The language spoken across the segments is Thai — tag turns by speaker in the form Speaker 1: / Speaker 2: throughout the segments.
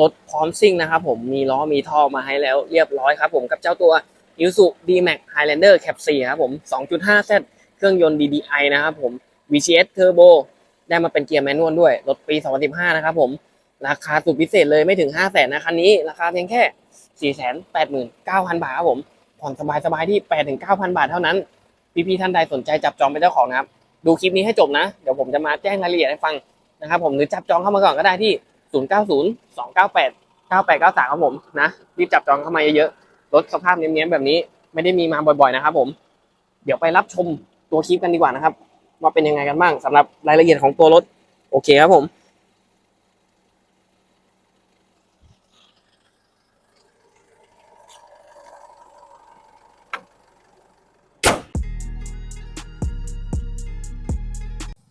Speaker 1: รถพร้อมซิ่งนะครับผมมีล้อมีท่อมาให้แล้วเรียบร้อยครับผมกับเจ้าตัว i s u D-Max Highlander Cap 4ครับผม 2.5Z เครื่องยนต์ DDI นะครับผม VCS Turbo ได้มาเป็นเกียร์แมนนวลด้วย รถปี 2015 นะครับผม ราคาสุดพิเศษเลยไม่ถึง 5 0 0 0 0นนะคันนี้ ราคาเพียงแค่ 489,000 บาทครับผม ผ่อนสบายๆที่ 8-9,000 บาทเท่านั้น พี่ๆท่านใดสนใจจับจองเป็นเจ้าของนะครับ ดูคลิปนี้ให้จบนะ เดี๋ยวผมจะมาแจ้งรายละเอียดให้ฟังนะครับผม หรือจับจองเข้ามาก่อนก็ได้ที่ 090 298 9893ครับผมนะรีบจับจองเข้ามาเยอะๆรถสภาพเนี้ยๆแบบนี้ไม่ได้มีมาบ่อยๆนะครับผม เดี๋ยวไปรับชมตัวคลิปกันดีกว่านะครับว่าเป็นยังไงกันบ้างสำหรับรายละเอียดของตัวรถ โอเคครับผม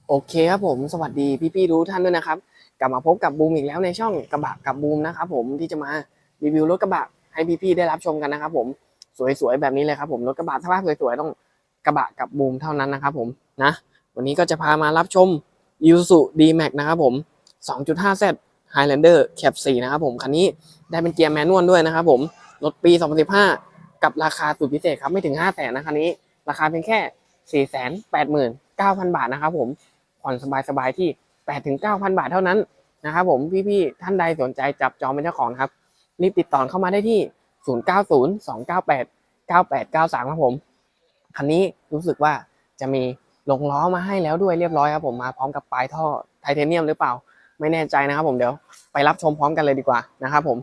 Speaker 1: โอเคครับผมสวัสดีพี่ๆทุกท่านด้วยนะครับ ลับมาพบกับบูมอีกแล้วในช่องกระบะกับบูมนะครับผมที่จะมารีวิวรถกระบะให้พี่ๆได้รับชมกันนะครับผมสวยๆแบบนี้เลยครับผมรถกระบะสภาพสวยๆต้องกระบะกับบูมเท่านั้นนะครับผมนะวันนี้ก็จะพามารับชม i s u D-Max นะครับผม 2.5Z Highlander Cap 4นะครับผมคันนี้ได้เป็นเกียร์แมนนวลด้วยนะครับผมรถปี 2015 กับราคาสุดพิเศษครับไม่ถึง 5 0 0 0 0นนะคันนี้ ราคาเพียงแค่ 489,000 บาทนะครับผมผ่อนสบายๆที่ 8ถึง9,000บาทเท่านั้นนะครับผมพี่ๆท่านใดสนใจจับจองเป็นเจ้าของครับรีบติดต่อเข้ามาได้ที่ 090 298 9893 ครับผม คันนี้รู้สึกว่าจะมีลงล้อมาให้แล้วด้วยเรียบร้อยครับผมมาพร้อมกับปลายท่อไทเทเนียมหรือเปล่า ไม่แน่ใจนะครับผมเดี๋ยวไปรับชมพร้อมกันเลยดีกว่านะครับผม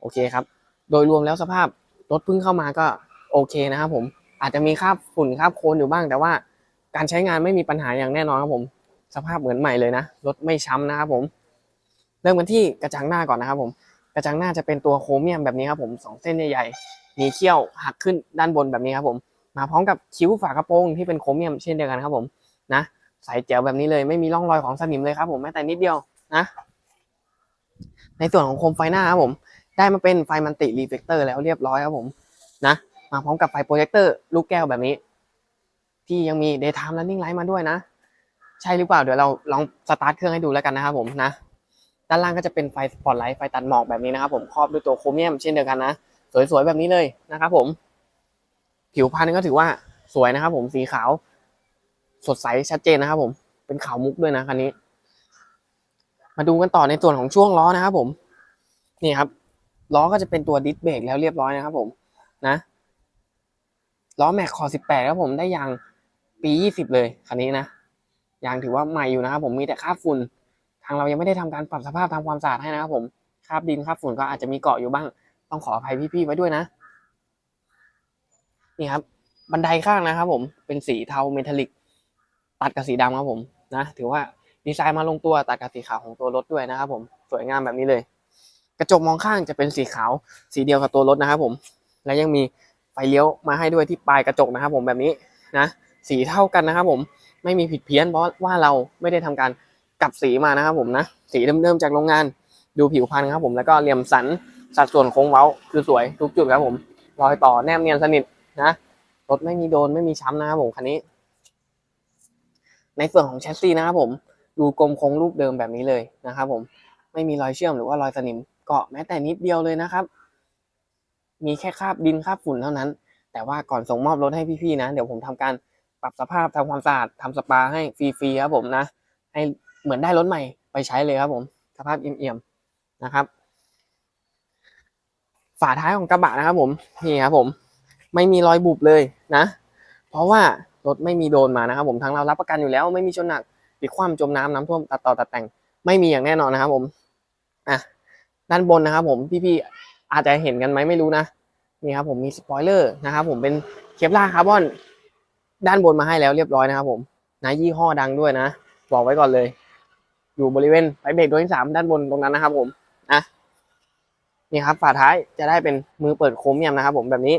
Speaker 1: โอเคครับ โดยรวมแล้วสภาพรถเพิ่งเข้ามาก็โอเคนะครับผมอาจจะมีคราบฝุ่นคราบโคลนอยู่บ้าง แต่ว่าการใช้งานไม่มีปัญหาอย่างแน่นอนครับผม สภาพเหมือนใหม่เลยนะรถไม่ช้ำนะครับผมเริ่มกันที่กระจังหน้าก่อนนะครับผมกระจังหน้าจะเป็นตัวโครเมียมแบบนี้ครับผมสองเส้นใหญ่ๆมีเขี้ยวหักขึ้นด้านบนแบบนี้ครับผมมาพร้อมกับคิ้วฝากระโปรงที่เป็นโครเมียมเช่นเดียวกันครับผมนะใสแจ๋วแบบนี้เลยไม่มีร่องรอยของสนิมเลยครับผมแม้แต่นิดเดียวนะในส่วนของโคมไฟหน้าครับผมได้มาเป็นไฟมันติรีเฟกเตอร์แล้วเรียบร้อยครับผมนะมาพร้อมกับไฟโปรเจคเตอร์ลูกแก้วแบบนี้ ที่ยังมี daytime running light มาด้วยนะ ใช่หรือเปล่าเดี๋ยวเราลองสตาร์ทเครื่องให้ดูแล้วกันนะครับผมนะด้านล่างก็จะเป็นไฟสปอตไลท์ไฟตัดหมอกแบบนี้นะครับผมครอบด้วยตัวโครเมียมเช่นเดียวกันนะสวยๆแบบนี้เลยนะครับผมผิวพรรณก็ถือว่าสวยนะครับผมสีขาว สดใสชัดเจนนะครับผมเป็นขาวมุกด้วยนะคันนี้ มาดูกันต่อในส่วนของช่วงล้อนะครับผม นี่ครับล้อก็จะเป็นตัวดิสเบรกแล้วเรียบร้อยนะครับผมนะล้อแม็กคอ18ครับผมได้ยางปี 20 เลยคันนี้นะ ยางถือว่าใหม่อยู่นะครับผมมีแต่คราบฝุ่น ทางเรายังไม่ได้ทำการปรับสภาพทำความสะอาดให้นะครับผมคราบดินคราบฝุ่นก็อาจจะมีเกาะอยู่บ้าง ต้องขออภัยพี่ๆไว้ด้วยนะ นี่ครับ บันไดข้างนะครับ ผมเป็นสีเทาเมทัลลิก ตัดกับสีดำครับผมนะถือว่าดีไซน์มาลงตัวตัดกับสีขาวของตัวรถด้วยนะครับ ผมสวยงามแบบนี้เลย กระจกมองข้างจะเป็นสีขาว สีเดียวกับตัวรถนะครับ ผม และยังมีไฟเลี้ยวมาให้ด้วยที่ปลายกระจกนะครับ ผมแบบนี้นะสีเท่ากันนะครับ ผม ไม่มีผิดเพี้ยนเพราะว่าเราไม่ได้ทำการกลับสีมานะครับผมนะสีเดิมๆจากโรงงานดูผิวพรรณครับผมแล้วก็เหลี่ยมสันสัดส่วนโค้งเว้าคือสวยทุกจุดครับผมรอยต่อแนบเนียนสนิทนะรถไม่มีโดนไม่มีช้ำนะครับผมคันนี้ ในส่วนของแชสซีนะครับผม ดูกลมโค้งรูปเดิมแบบนี้เลยนะครับผมไม่มีรอยเชื่อมหรือว่ารอยสนิมเกาะแม้แต่นิดเดียวเลยนะครับ มีแค่คราบดินคราบฝุ่นเท่านั้น แต่ว่าก่อนส่งมอบรถให้พี่ๆนะ เดี๋ยวผมทำการ ปรับสภาพทำความสะอาดทำสปาให้ฟรีๆครับผมนะ ให้เหมือนได้รถใหม่ไปใช้เลยครับผมสภาพเอี่ยมๆนะครับ ฝาท้ายของกระบะนะครับผมนี่ครับผม ไม่มีรอยบุบเลยนะ เพราะว่ารถไม่มีโดนมานะครับ ผมทางเรารับประกันอยู่แล้ว ไม่มีชนหนักปิดคว่ำจมน้ำน้ำท่วมตัดต่อตัดแต่ง ไม่มีอย่างแน่นอนนะครับ ผมอะด้านบนนะครับ ผมพี่ๆอาจจะเห็นกันไหมไม่รู้นะนี่ครับผมมีสปอยเลอร์นะครับผมเป็นเคปลาคาร์บอน ด้านบนมาให้แล้วเรียบร้อยนะครับผมนะยี่ห้อดังด้วยนะ บอกไว้ก่อนเลย อยู่บริเวณไฟเบรกดวงที่สามด้านบนตรงนั้นนะครับผมนะนี่ครับฝาท้ายจะได้เป็นมือเปิดโครเมียมนะครับผมแบบนี้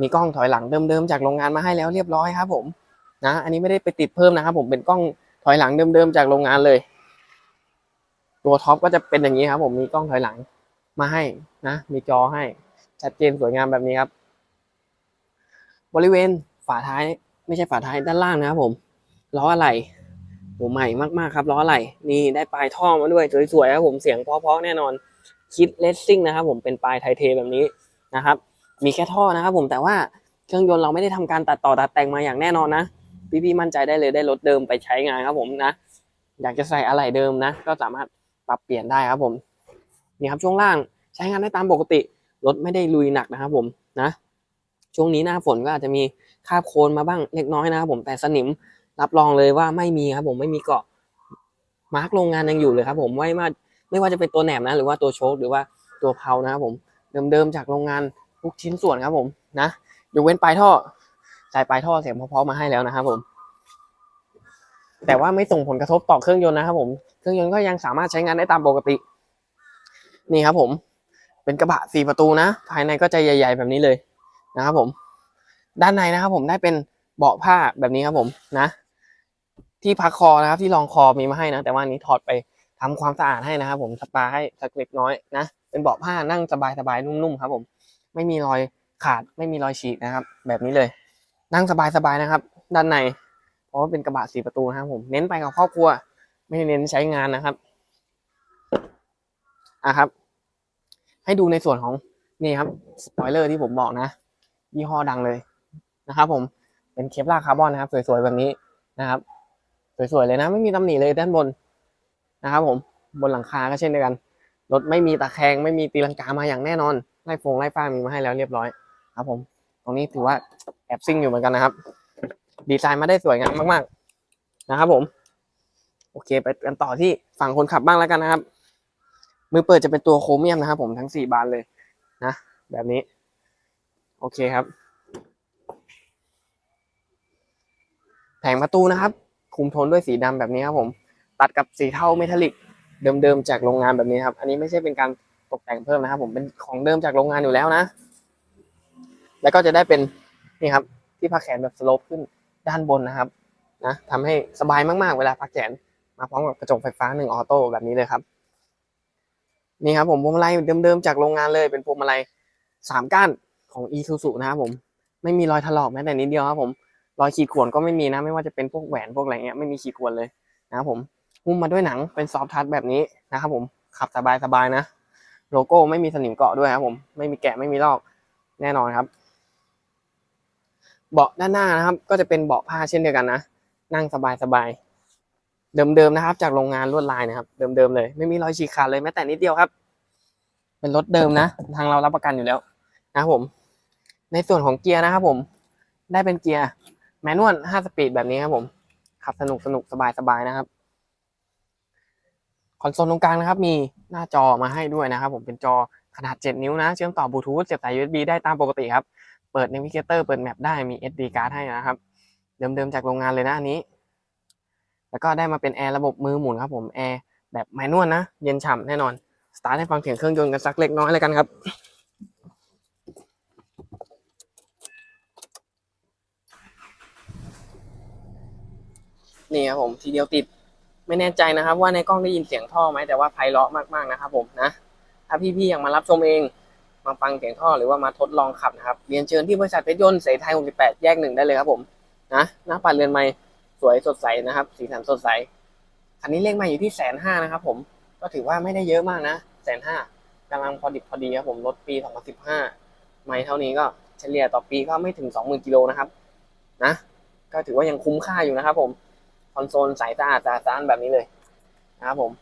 Speaker 1: มีกล้องถอยหลังเดิมๆจากโรงงานมาให้แล้วเรียบร้อยครับ ผมนะอันนี้ไม่ได้ไปติดเพิ่มนะครับ ผมเป็นกล้องถอยหลังเดิมๆจากโรงงานเลย ตัวท็อปก็จะเป็นอย่างนี้ครับ ผมมีกล้องถอยหลังมาให้นะมีจอให้ชัดเจนสวยงามแบบนี้ครับ บริเวณฝาท้าย ไม่ใช่ฝาท้ายด้านล่างนะครับผมล้ออะไรโหใหม่มากๆครับล้ออะไรนี่ได้ปลายท่อมาด้วยสวยๆครับผมเสียงเพราะๆแน่นอนคิดเลสซิ่งนะครับผมเป็นปลายไทเทแบบนี้นะครับ มีแค่ท่อนะครับผมแต่ว่าเครื่องยนต์เราไม่ได้ทำการตัดต่อตัดแต่งมาอย่างแน่นอนนะพี่ๆมั่นใจได้เลยได้รถเดิมไปใช้งานครับผมนะ อยากจะใส่อะไรเดิมนะ ก็สามารถปรับเปลี่ยนได้ครับผมนี่ครับช่วงล่างใช้งานได้ตามปกติรถไม่ได้ลุยหนักนะครับผมนะ ช่วงนี้หน้าฝนก็อาจจะมี คาบโคลนมาบ้างเล็กน้อยนะครับผมแต่สนิมรับรองเลยว่าไม่มีครับผมไม่มีเกาะมาร์กโรงงานยังอยู่เลยครับผมไม่ว่าไม่ว่าจะเป็นตัวแหนบนะ หรือว่าตัวโชคหรือว่าตัวเพลานะครับผมเดิมๆจากโรงงานทุกชิ้นส่วนครับผมนะยกเว้นปลายท่อใส่ปลายท่อเสียงเพราะๆมาให้แล้วนะครับผม แต่ว่าไม่ส่งผลกระทบต่อเครื่องยนต์นะครับผมเครื่องยนต์ก็ยังสามารถใช้งานได้ตามปกติ นี่ครับผม เป็นกระบะสี่ประตูนะ ภายในก็จะใหญ่ ๆ แบบนี้เลยนะครับผม ด้านในนะครับผมได้เป็นเบาะผ้าแบบนี้ครับผมนะ ที่พักคอนะครับ ที่รองคอมีมาให้นะ แต่ว่าอันนี้ถอดไปทำความสะอาดให้นะครับผมสปาให้สักเล็กน้อยนะเป็นเบาะผ้านั่งสบายๆนุ่มๆครับ ผม ไม่มีรอยขาดไม่มีรอยฉีกนะครับ แบบนี้เลย นั่งสบายๆนะครับ ด้านใน เพราะว่าเป็นกระบะสี่ประตูนะครับ ผมเน้นไปกับครอบครัว ไม่ได้เน้นใช้งานนะครับอะครับ ให้ดูในส่วนของนี่ครับสปอยเลอร์ที่ผมบอกนะยี่ห้อดังเลย นะครับผมเป็นเคปลาร์คาร์บอนนะครับ สวยๆแบบนี้นะครับ สวยๆเลยนะ ไม่มีตำหนิเลยด้านบนนะครับ ผมบนหลังคาก็เช่นเดียวกันรถไม่มีตะแคงไม่มีตีลังกามาอย่างแน่นอนไล่ฟงไล่ฟ้ามีมาให้แล้วเรียบร้อยครับ ผม ตรงนี้ถือว่าแอบซิ่งอยู่เหมือนกันนะครับ ดีไซน์มาได้สวยงามมาก ๆ นะครับ ผม โอเค ไปกันต่อที่ฝั่งคนขับบ้างแล้วกันนะครับ มือเปิดจะเป็นตัวโครเมียมนะครับ ผมทั้งสี่บานเลยนะแบบนี้ โอเคครับ แผงประตูนะครับ คุมโทนด้วยสีดำแบบนี้ครับผม ตัดกับสีเทาเมทัลลิกเดิมๆจากโรงงานแบบนี้ครับ อันนี้ไม่ใช่เป็นการตกแต่งเพิ่มนะครับ ผมเป็นของเดิมจากโรงงานอยู่แล้วนะ แล้วก็จะได้เป็นนี่ครับที่พักแขนแบบสโลปขึ้นด้านบนนะครับนะทำให้สบายมากๆ เวลาพักแขนมาพร้อมกับกระจกไฟฟ้าหนึ่งออโต้แบบนี้เลยครับนี่ครับผมพวงมาลัยเดิมๆจากโรงงานเลยเป็นพวงมาลัยสามก้านของ e s u s u นะครับผมไม่มีรอยถลอกแม้แต่นิดเดียวครับผม รอยขีดข่วนก็ไม่มีนะ ไม่ว่าจะเป็นพวกแหวนพวกอะไรเงี้ยไม่มีขีดข่วนเลยนะครับผมหุ้มมาด้วยหนังเป็นซอฟทัชแบบนี้นะครับผมขับสบายๆนะ โลโก้ไม่มีสนิมเกาะด้วยครับผมไม่มีแกะไม่มีลอกแน่นอนครับ เบาะด้านหน้านะครับ ก็จะเป็นเบาะผ้าเช่นเดียวกันนะนั่งสบายๆเดิมๆนะครับ จากโรงงานลวดลายนะครับ เดิมๆเลย ไม่มีรอยฉีกขาดเลยแม้แต่นิดเดียวครับ เป็นรถเดิมนะ ทางเรารับประกันอยู่แล้ว นะครับผม ในส่วนของเกียร์นะครับผม ได้เป็นเกียร์ แมนนวล5สปีดแบบนี้ครับผม ขับสนุกสนุกสบายๆนะครับ คอนโซลตรงกลางนะครับ มีหน้าจอมาให้ด้วยนะครับ ผมเป็นจอขนาด 7 นิ้วนะ เชื่อมต่อบลูทูธเสียบสาย USB ได้ตามปกติครับ เปิด Navigator เปิดแมปได้มี SD card ให้นะครับ เดิมๆจากโรงงานเลยนะอันนี้ แล้วก็ได้มาเป็นแอร์ระบบมือหมุนครับผมแอร์แบบแมนนวลนะ เย็นฉ่ำแน่นอน สตาร์ทให้ฟังเสียงเครื่องยนต์กันสักเล็กน้อยเลยกันครับ นี่ครับผมทีเดียวติดไม่แน่ใจนะครับ ว่าในกล้องได้ยินเสียงท่อไหมแต่ว่าไพเราะมากๆนะครับผมนะถ้าพี่ๆอยากมารับชมเองมาฟังเสียงท่อหรือว่ามาทดลองขับนะครับเรียนเชิญที่บริษัทเพชรยนต์เสไทย68 แยกหนึ่งได้เลยครับผมนะหน้าปัดเรือนไม้สวยสดใสนะครับ สีสันสดใสคันนี้เลขมาอยู่ที่แสนห้านะครับผมก็ถือว่าไม่ได้เยอะมากนะแสนห้ากำลังพอดิบพอดีครับผมรถปี 2015 ไม่เท่านี้ก็เฉลี่ยต่อปีก็ไม่ถึง 20,000 กิโลนะครับนะก็ถือว่ายังคุ้มค่าอยู่นะครับผม คอนโซลใสสะอาดสะอาดสะอานแบบนี้เลยนะครับผม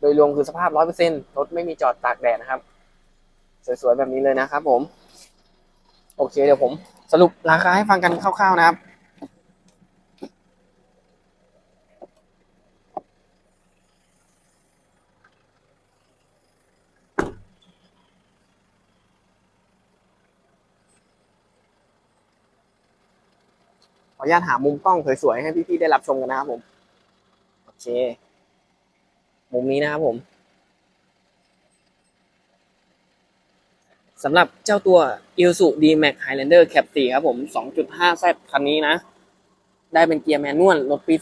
Speaker 1: โดยรวมคือสภาพร้อยเปอร์เซ็นต์รถไม่มีจอดตากแดดนะครับ สวยๆแบบนี้เลยนะครับผม โอเคเดี๋ยวผมสรุปราคาให้ฟังกันคร่าวๆนะครับ ออนุญาตหามุมกล้องสวยๆให้พี่ๆได้รับชมกันนะครับผมโอเค มุมนี้นะครับผมสำหรับเจ้าตัว i l s u D-Max Highlander Cap 4ครับผม 2.5Z คันนี้นะ ได้เป็นเกียร์แมนนวลรถปี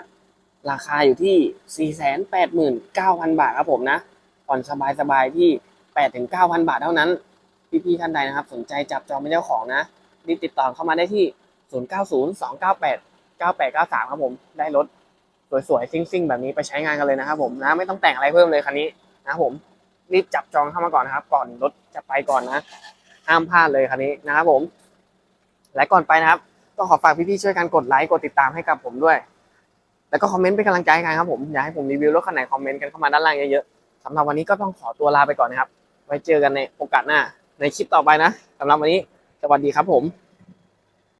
Speaker 1: 2015 ราคาอยู่ที่ 489,000 บาทครับผมนะ ผ่อนสบายๆที่ 8-9,000 บาทเท่านั้น พี่ๆท่านใดนะครับ สนใจจับจองเป็นเจ้าของนะรีบติดต่อเข้ามาได้ที่ 0902989893ครับผม ได้รถสวยๆซิ่งๆ แบบนี้ไปใช้งานกันเลยนะครับผมนะไม่ต้องแต่งอะไรเพิ่มเลยคันนี้นะครับผมรีบจับจองเข้ามาก่อนนะครับ ก่อนรถจะไปก่อนนะห้ามพลาดเลยคันนี้นะครับผม และก่อนไปนะครับ ก็ขอฝากพี่ๆช่วยกันกดไลค์กดติดตามให้กับผมด้วย แล้วก็คอมเมนต์เป็นกำลังใจให้กันครับผมอยากให้ผมรีวิวรถคันไหนคอมเมนต์กันเข้ามาด้านล่างเยอะๆสำหรับวันนี้ก็ต้องขอตัวลาไปก่อนนะครับ ไว้เจอกันในโอกาสหน้า ในคลิปต่อไปนะสำหรับวันนี้สวัสดีครับผม